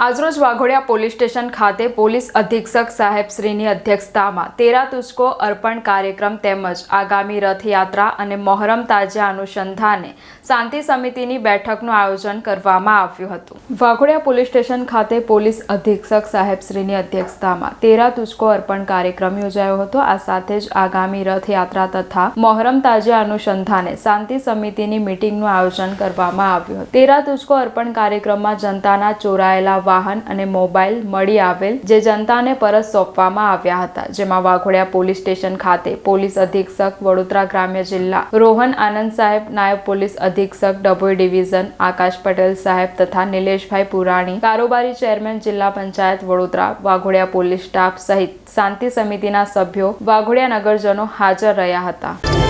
આજરોજ Waghodia police station ખાતે police અધિક્ષક સાહેબશ્રીની અધ્યક્ષતામાં તેરા તુસ્કો અર્પણ કાર્યક્રમ તેમજ આગામી રથયાત્રા અને મોહરમ તાજા અનુસંધાને શાંતિ સમિતિની બેઠકનું આયોજન કરવામાં આવ્યું હતું. વાઘોડિયા પોલીસ સ્ટેશન ખાતે પોલીસ અધિક્ષક સાહેબશ્રીની અધ્યક્ષતામાં તેરા તુસ્કો અર્પણ કાર્યક્રમ યોજાયો હતો. આ સાથે જ આગામી રથયાત્રા તથા મોહરમ તાજા અનુસંધાને શાંતિ સમિતિની મિટિંગનું આયોજન કરવામાં આવ્યું હતું. તેરા તુસ્કો અર્પણ કાર્યક્રમમાં જનતાના ચોરાયેલા વાહન અને મોબાઈલ મળી આવેલ જે જનતાને પરત સોંપવામાં આવ્યા હતા. જેમાં વાઘોડિયા પોલીસ સ્ટેશન ખાતે પોલીસ અધિક્ષક વડોદરા ગ્રામ્ય જિલ્લા રોહન આનંદ સાહેબ, નાયબ પોલીસ અધિક્ષક ડભોઈ ડિવિઝન આકાશ પટેલ સાહેબ તથા નિલેશભાઈ પુરાણી, કારોબારી ચેરમેન જિલ્લા પંચાયત વડોદરા, વાઘોડિયા પોલીસ સ્ટાફ સહિત શાંતિ સમિતિના સભ્યો વાઘોડિયા નગરજનો હાજર રહ્યા હતા.